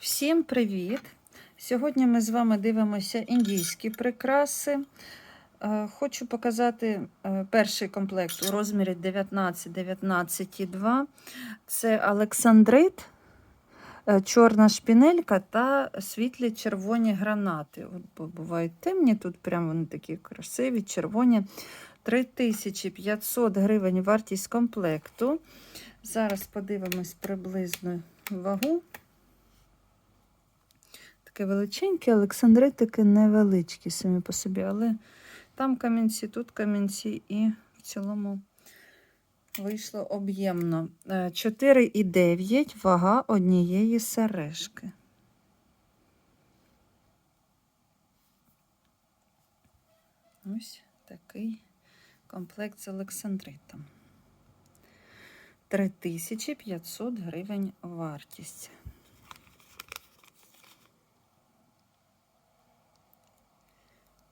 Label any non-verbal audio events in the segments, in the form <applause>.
Всім привіт! Сьогодні ми з вами дивимося індійські прикраси. Е, Хочу показати е, перший комплект у розмірі 19, 19,2. Це Олександрит, е, чорна шпінелька та світлі червоні гранати. Бувають темні, тут прям вони такі красиві, червоні. 3500 гривень вартість комплекту. Зараз подивимось приблизну вагу. Таке величеньке, Олександритики невеличкі самі по собі, але там камінці, тут камінці, і в цілому вийшло об'ємно. Е, 4,9 вага однієї сережки. Ось такий комплект з Олександритом. 3500 гривень вартість.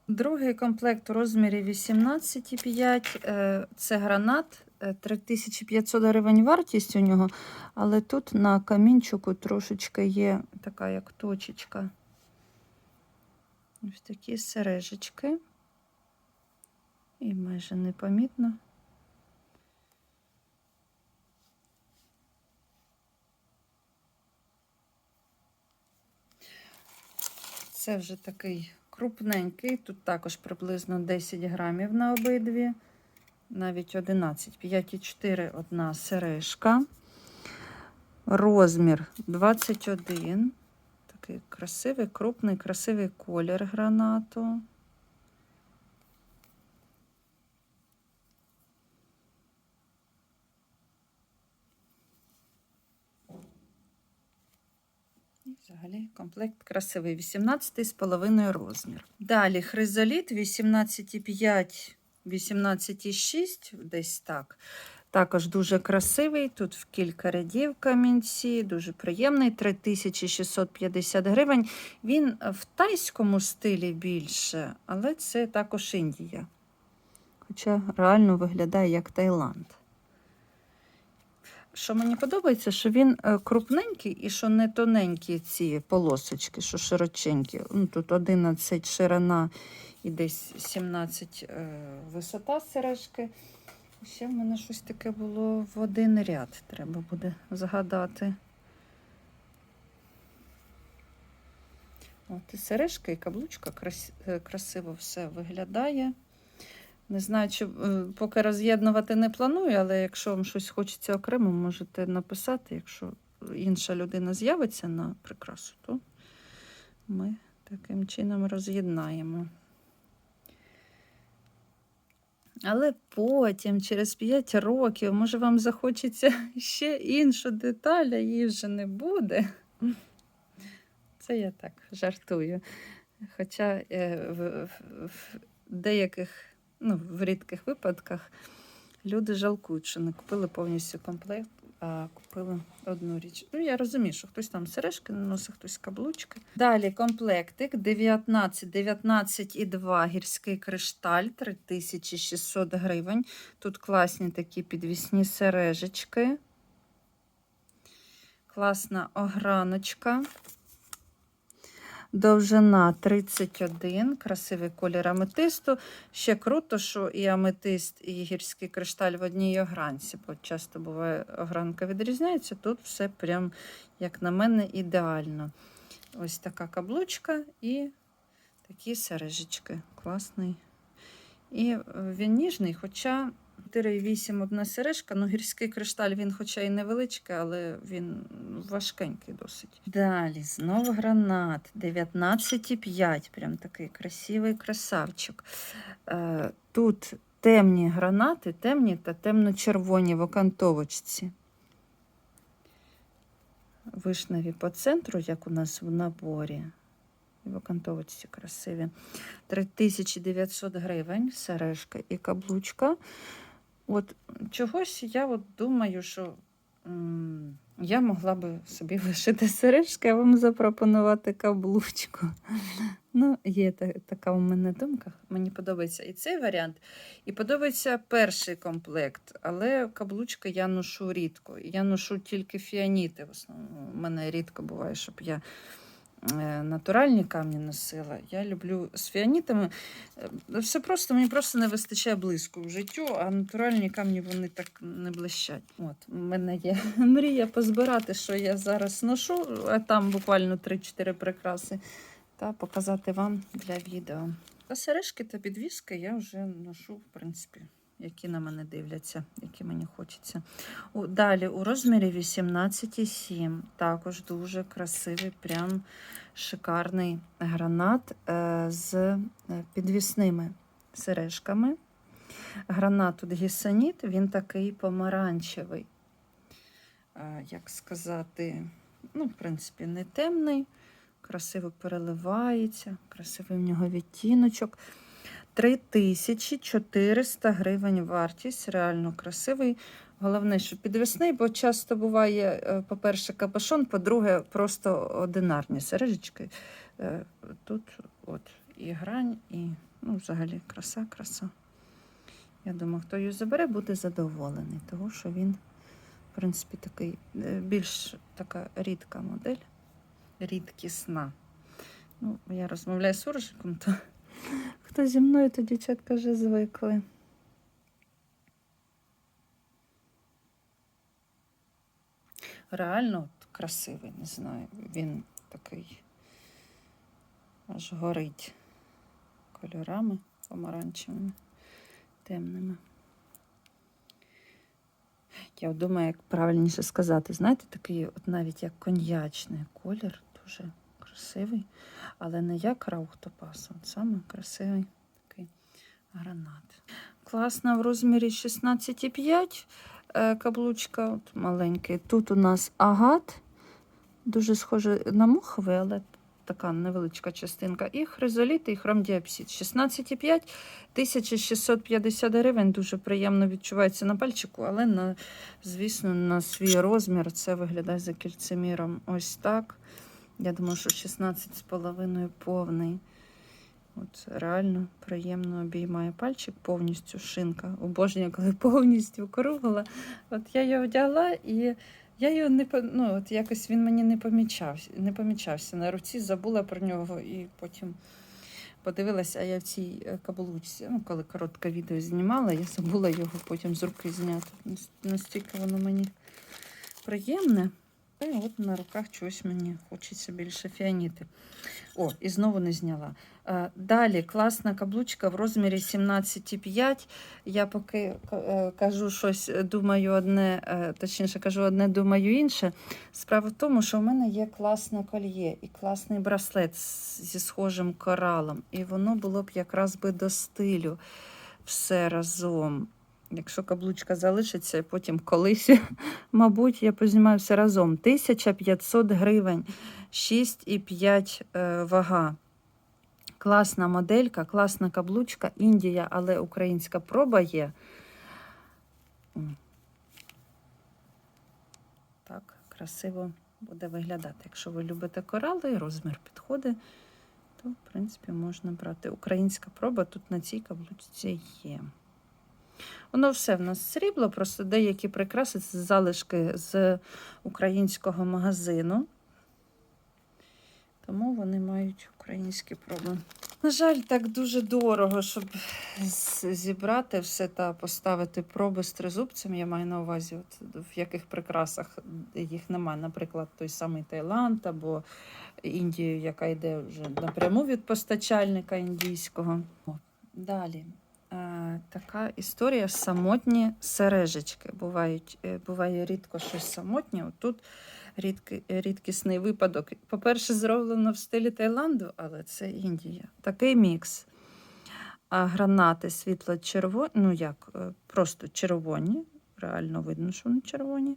Другий комплект у розмірі 18,5. е, Це гранат. е, 3500 гривень вартість у нього, але тут на камінчику трошечки є така як точечка. Ось такі сережечки. І майже непомітно. Це вже такий крупненький. Тут також приблизно 10 грамів на обидві, навіть 11, 5,4 одна сережка. Розмір 21. Такий красивий, крупний, красивий колір гранату. І Взагалі комплект красивий. 18,5 розмір. Далі хризоліт 18,5, 18,6, десь так. Також дуже красивий. Тут в кілька рядів камінці, дуже приємний. 3650 гривень. Він в тайському стилі більше, але це також Індія. Хоча реально виглядає як Таїланд. Що мені подобається, що він е, крупненький і що не тоненькі ці полосочки, що широченькі. Ну, тут 11 ширина і десь 17 е, висота сережки. Ще в мене щось таке було в один ряд, треба буде згадати. От і сережка, і каблучка е, красиво все виглядає. Не знаю, чи е, поки роз'єднувати не планую, але якщо вам щось хочеться окремо, можете написати. Якщо інша людина з'явиться на прикрасу, то ми таким чином роз'єднаємо. Але потім, через 5 років, може, вам захочеться <laughs> ще іншу деталь, а її вже не буде. Це я так жартую. Хоча е, в, в, в деяких ну, в рідких випадках люди жалкують, що не купили повністю комплект, а купили одну річ. Ну, я розумію, що хтось там сережки носить, хтось каблучки. Далі комплектик 19, 19,2 гірський кришталь, 3600 гривень. Тут класні такі підвісні сережечки. Класна ограночка. Довжина 31, красивий колір аметисту. Ще круто, що і аметист, і гірський кришталь в одній огранці, бо часто буває, огранка відрізняється. Тут все прям, як на мене, ідеально. Ось така каблучка і такі сережечки. Класний. І е, він ніжний, хоча 4,8 одна сережка, ну гірський кришталь, він хоча і невеличкий, але він важкенький досить. Далі знову гранат 19,5. Прям такий красивий красавчик. Е, Тут темні гранати, темні та темно-червоні в окантовочці. Вишневі по центру, як у нас в наборі. В окантовочці красиві. 3900 гривень, сережка і каблучка. От чогось я от думаю, що м, Я могла би собі <laughs> лишити сережки, а вам запропонувати каблучку. Ну, є та- така у мене думка. Мені подобається і цей варіант, і подобається перший комплект, але каблучки я ношу рідко. Я ношу тільки фіаніти. В основному у мене рідко буває, щоб я натуральні камні носила. Я люблю з фіанітами. Е, Все просто, мені просто не вистачає блиску в життю, а натуральні камні вони так не блищать. От, у мене є <laughs> мрія позбирати, що я зараз ношу, а там буквально 3-4 прикраси, та показати вам для відео. А сережки та підвіски я вже ношу, в принципі, які на мене дивляться, які мені хочеться. У, далі у розмірі 18,7. Також дуже красивий, прям шикарний гранат е, з е, підвісними сережками. Гранат тут гісаніт, він такий помаранчевий. Е, як сказати, ну, в принципі, не темний, красиво переливається, красивий в нього відтіночок. 3400 гривень вартість, реально красивий. Головне, що підвісний, бо часто буває, е, по-перше, капюшон, по-друге, просто одинарні сережечки. Е, Тут от і грань, і ну, взагалі краса, краса. Я думаю, хто її забере, буде задоволений, тому що він, в принципі, такий е, більш така рідка модель, рідкісна. Ну, я розмовляю з суржиком, то хто зі мною, то дівчатка вже звикли. Реально красивий, не знаю. Він такий аж горить кольорами помаранчевими, темними. Я думаю, як правильніше сказати, знаєте, такий, от навіть як коньячний колір, дуже красивий, але не як раухтопас, от саме красивий такий гранат. Класна в розмірі 16,5 е, каблучка, от маленький. Тут у нас агат, дуже схоже на муховий, але така невеличка частинка. І хризоліт, і хромдіапсид. 16,5, 1650 гривень. Дуже приємно відчувається на пальчику, але, на, звісно, на свій розмір це виглядає за кільцеміром ось так. Я думаю, що 16,5 повний. От реально приємно обіймає пальчик, повністю шинка. Обожнюю, коли повністю кругла. От я його вдягла і я його не ну, от якось він мені не помічався, не помічався на руці, забула про нього і потім подивилася, а я в цій е, каблучці, ну, коли коротке відео знімала, я забула його потім з руки зняти. Настільки воно мені приємне. Й от на руках чогось мені хочеться більше фіаніти. О, і знову не зняла. Е, Далі класна каблучка в розмірі 17,5. Я поки е, кажу щось, думаю одне, е, точніше кажу одне, думаю інше. Справа в тому, що в мене є класне кольє і класний браслет зі схожим коралом. І воно було б якраз би до стилю все разом. Якщо каблучка залишиться, потім колись, <laughs> мабуть, я познімаю все разом. 1500 гривень, 6,5 е, вага. Класна моделька, класна каблучка, Індія, але українська проба є. Так, красиво буде виглядати. Якщо ви любите корали, і розмір підходить, то, в принципі, можна брати. Українська проба тут на цій каблучці є. Воно все в нас срібло, просто деякі прикраси це залишки з українського магазину. Тому вони мають українські проби. На жаль, так дуже дорого, щоб зібрати все та поставити проби з тризубцем. Я маю на увазі, от, в яких прикрасах їх немає. Наприклад, той самий Таїланд або Індію, яка йде вже напряму від постачальника індійського. Далі. Е, така історія самотні сережечки. Бувають, е, буває рідко щось самотнє. От Тут рідки, рідкісний випадок. По-перше, зроблено в стилі Таїланду, але це Індія. Такий мікс. А гранати світло-червоні, ну як, е, просто червоні. Реально видно, що вони червоні.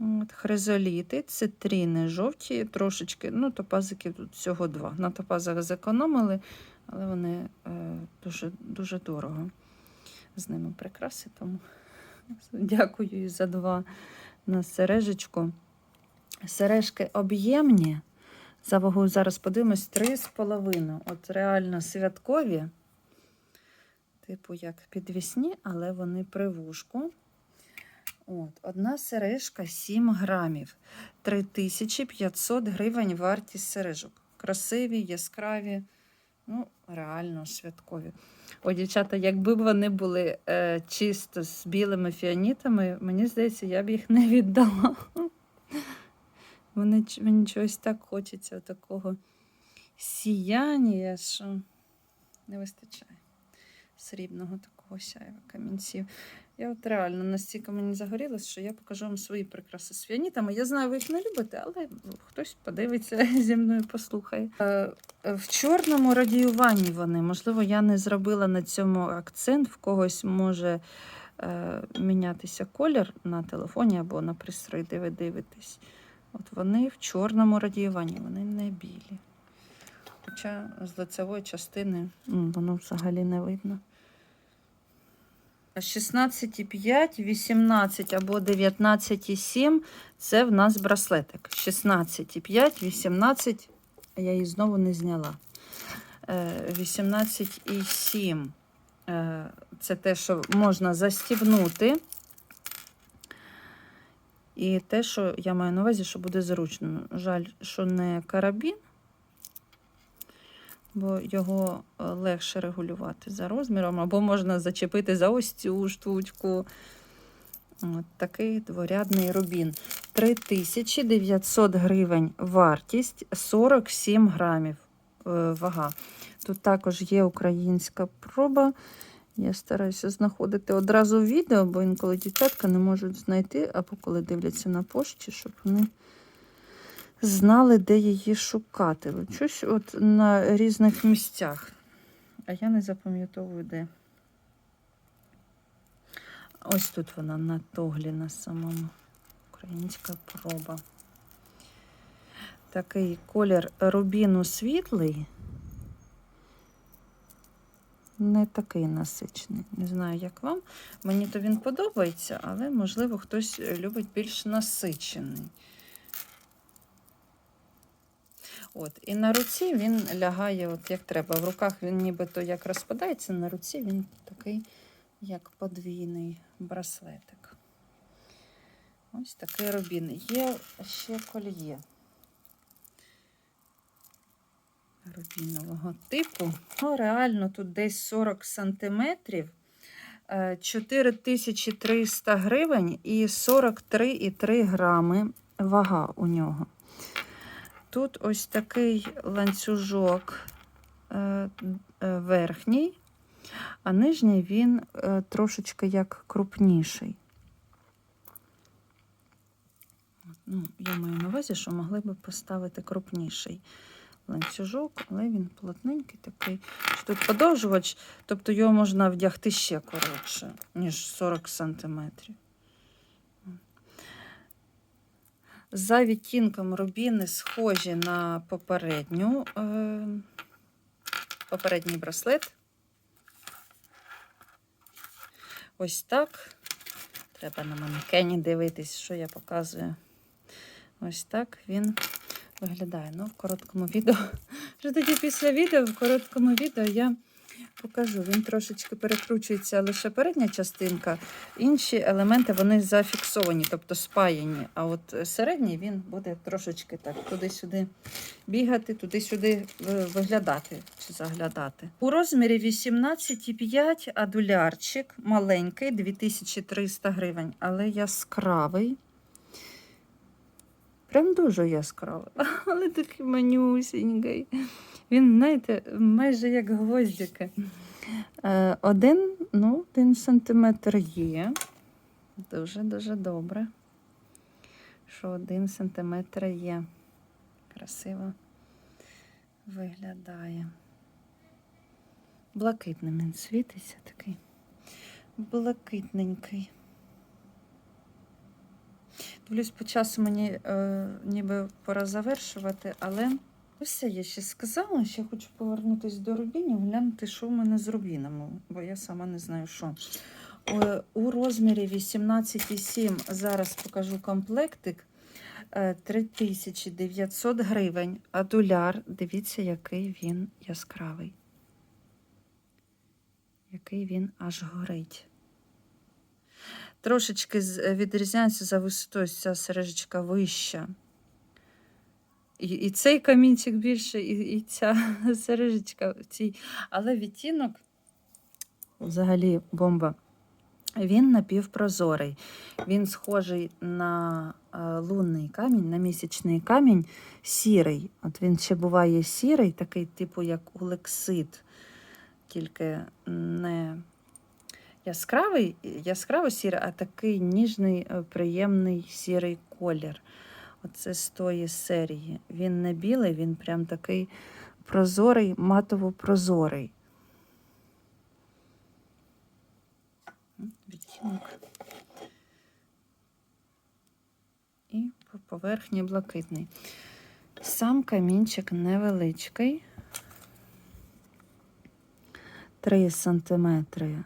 От, хризоліти, цитріни жовті, трошечки, ну, топазиків тут всього два. На топазах зекономили, але вони е, дуже, дуже дорого з ними прикраси, тому <laughs> дякую за два на сережечку. Сережки об'ємні. За вагою зараз подивимось 3,5. От реально святкові. Типу, як підвісні, але вони при вушку. От, одна сережка 7 грамів. 3500 гривень вартість сережок. Красиві, яскраві, ну, реально святкові. О, дівчата, якби вони були е, чисто з білими фіанітами, мені здається, я б їх не віддала. Вони, мені чогось так хочеться такого сіяння, що не вистачає срібного такого сяєва камінців. Я от реально настільки мені загорілося, що я покажу вам свої прикраси з фіанітами. Я знаю, ви їх не любите, але ну, хтось подивиться <laughs> зі мною, послухає. Е, е, в чорному радіюванні вони. Можливо, я не зробила на цьому акцент. В когось може е, мінятися колір на телефоні або на пристрої, де ви дивитесь. От вони в чорному радіюванні, вони не білі. Хоча з лицевої частини воно взагалі не видно. 16,5, 18 або 19,7 це в нас браслетик. 16,5, 18, я її знову не зняла. Е, 18,7 е, це те, що можна застібнути. І те, що я маю на увазі, що буде зручно. Жаль, що не карабін, бо його е, легше регулювати за розміром, або можна зачепити за ось цю штучку. От такий дворядний рубін. 3900 гривень вартість, 47 грамів е, вага. Тут також є українська проба. Я стараюся знаходити одразу відео, бо інколи дівчатка не можуть знайти, або коли дивляться на пошті, щоб вони знали, де її шукати. Щось от на різних місцях. А я не запам'ятовую, де. Ось тут вона на тоглі на самому. Українська проба. Такий колір рубіну світлий. Не такий насичений. Не знаю, як вам. Мені то він подобається, але, можливо, хтось любить більш насичений. От, і на руці він лягає, от як треба. В руках він нібито як розпадається, на руці він такий, як подвійний браслетик. Ось такий рубін. Є ще кольє рубінового типу. Ну, реально, тут десь 40 сантиметрів. е, 4300 гривень і 43,3 грами вага у нього. Тут ось такий ланцюжок е, е, верхній, а нижній він е, трошечки як крупніший. Ну, я маю на увазі, що могли би поставити крупніший ланцюжок, але він плотненький такий. Що Тут подовжувач, тобто його можна вдягти ще коротше, ніж 40 сантиметрів. За відтінком рубіни схожі на попередню, е, попередній браслет. Ось так. Треба на манекені дивитись, що я показую. Ось так він виглядає. Ну, в короткому відео. <laughs> Вже тоді після відео, в короткому відео я покажу. Він трошечки перекручується лише передня частинка. Інші елементи вони зафіксовані, тобто спаяні. А от середній він буде трошечки так туди-сюди бігати, туди-сюди е, виглядати чи заглядати. У розмірі 18,5 адулярчик маленький, 2300 гривень, але яскравий. Прям дуже яскравий, <laughs> але такий манюсінький. Він, знаєте, майже як гвоздики. Е, Один, ну, один сантиметр є. Дуже-дуже добре. Що один сантиметр є. Красиво виглядає. Блакитним він світиться такий. Блакитненький. Дивлюсь, по часу мені е, ніби пора завершувати, але все, я ще сказала, ще хочу повернутися до рубінів, глянути, що в мене з рубінами, бо я сама не знаю, що. Е, У розмірі 18,7 зараз покажу комплектик. е, 3900 гривень. А доляр, дивіться, який він яскравий. Який він аж горить. Трошечки е, відрізняється за висотою ця сережечка вища. І, і цей камінчик більше, і, і ця <laughs> сережечка цій. Але відтінок взагалі бомба. Він напівпрозорий. Він схожий на е, лунний камінь, на місячний камінь, сірий. От він ще буває сірий, такий, типу, як улексит, тільки не яскравий, яскраво сірий, а такий ніжний, е, приємний сірий колір. Оце з тої серії. Він не білий, він прям такий прозорий, матово-прозорий. Відтінок. І по поверхні блакитний. Сам камінчик невеличкий. 3 сантиметри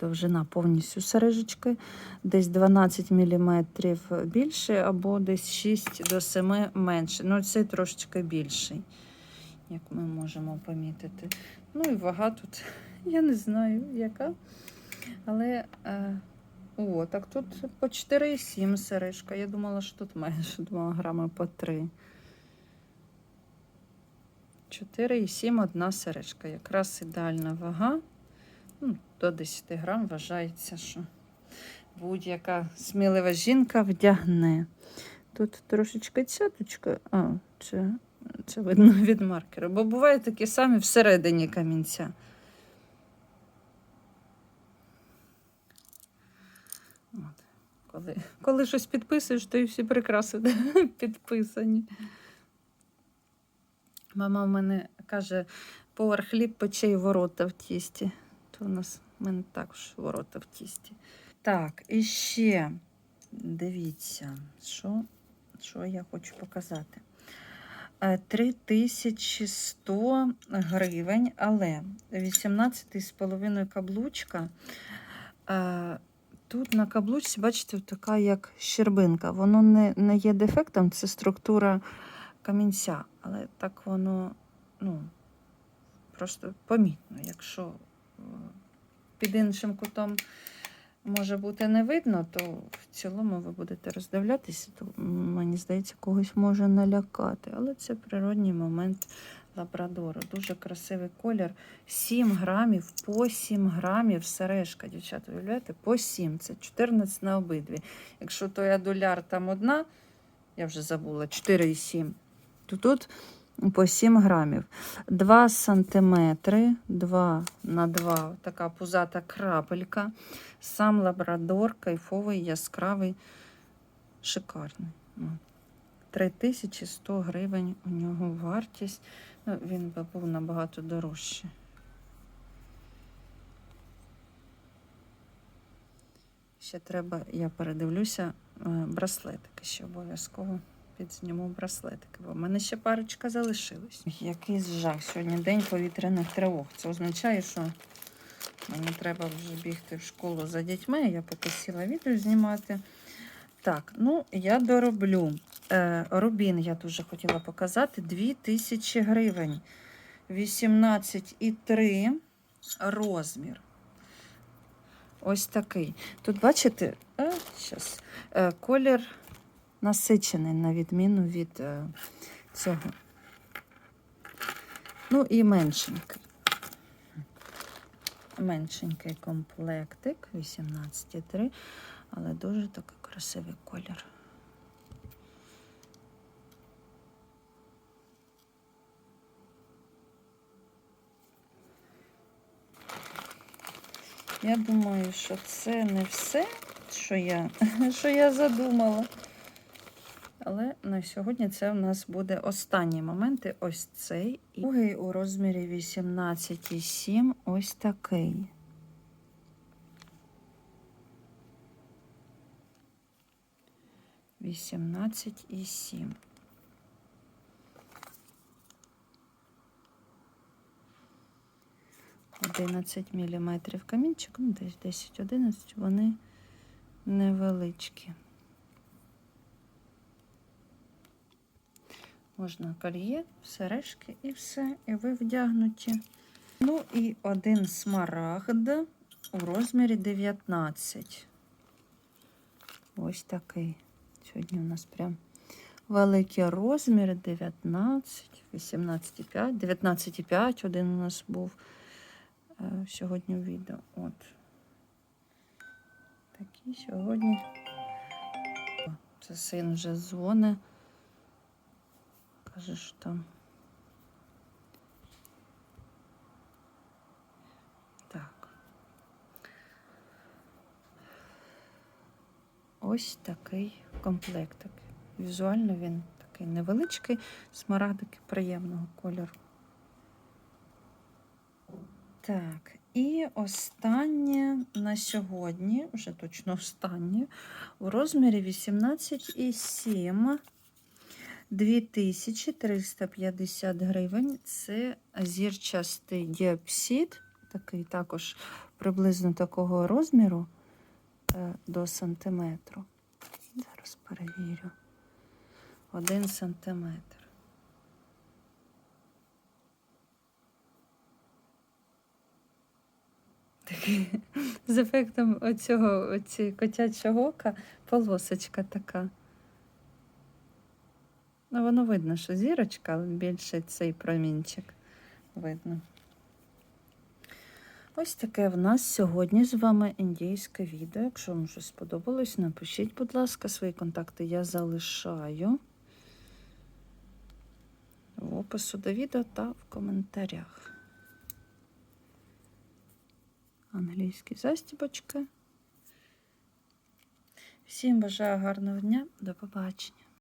довжина повністю сережечки, десь 12 мм більше, або десь 6 до 7 менше. Ну, цей трошечки більший, як ми можемо помітити. Ну і вага тут, <laughs> я не знаю, яка. Але е, о, так тут по 4,7 сережка. Я думала, що тут менше <laughs> 2 грами по 3. 4,7 одна сережка. Якраз ідеальна вага. До 10 грам вважається, що будь-яка смілива жінка вдягне. Тут трошечки цяточка, а, це, це видно <laughs> від маркера, бо бувають такі самі всередині камінця. От. Коли, коли щось підписуєш, то і всі прикраси <laughs> підписані. Мама в мене каже, повар хліб пече і ворота в тісті. То у нас в мене також ворота в тісті. Так, і ще дивіться, що, що я хочу показати. Е, 3100 гривень, але 18,5 каблучка. Е, Тут на каблучці, бачите, така як щербинка. Воно не, не є дефектом, це структура камінця, але так воно ну, просто помітно. Якщо е, під іншим кутом може бути не видно, то в цілому ви будете роздивлятися, то мені здається, когось може налякати. Але це природній момент лабрадору. Дуже красивий колір. 7 грамів по 7 грамів сережка, дівчата, уявляєте? По 7. Це 14 на обидві. Якщо той адуляр там одна, я вже забула, 4,7, то тут по 7 грамів. 2 сантиметри, 2 на 2, така пузата крапелька. Сам лабрадор, кайфовий, яскравий, шикарний. 3100 гривень у нього вартість. Ну, він би був набагато дорожче. Ще треба, я передивлюся, е, браслетики ще обов'язково підзніму браслетики, бо в мене ще парочка залишилась. Який жах. Сьогодні день повітряних тривог. Це означає, що мені треба вже бігти в школу за дітьми. Я поки сіла відео знімати. Так, ну я дороблю. Е, Рубін я дуже хотіла показати. 2000 гривень. 18,3 розмір. Ось такий. Тут, бачите, е, щас, е, колір насичений, на відміну від е, цього. Ну і меншенький. Меншенький комплектик, 18,3, але дуже такий красивий колір. Я думаю, що це не все, що я, <laughs> що я задумала. Але на сьогодні це в нас буде останні моменти. Ось цей. І другий у розмірі 18,7. Ось такий. Вісімнадцять і сім. 11 мм камінчик, ну десь 10-11, вони невеличкі. Можна кольє, сережки і все, і ви вдягнуті. Ну і один смарагд у розмірі 19. Ось такий. Сьогодні у нас прям великі розміри 19, 18,5, 19,5 один у нас був е, сьогодні в відео. От. Такі сьогодні. Це син вже дзвони. Каже, що там. Так. Ось такий комплектик. Візуально він такий невеличкий, смарагдики приємного кольору. Так, і останнє на сьогодні, вже точно останнє, у розмірі 18,7. 2350 гривень. Це зірчастий діапсид, такий також приблизно такого розміру е, до сантиметру. Зараз перевірю. Один сантиметр. З ефектом оцього, оці котячого ока полосочка така. Ну, воно видно, що зірочка, але більше цей промінчик видно. Ось таке в нас сьогодні з вами індійське відео. Якщо вам щось сподобалось, напишіть, будь ласка, свої контакти я залишаю в опису до відео та в коментарях. Англійські застібочки. Всім бажаю гарного дня, до побачення.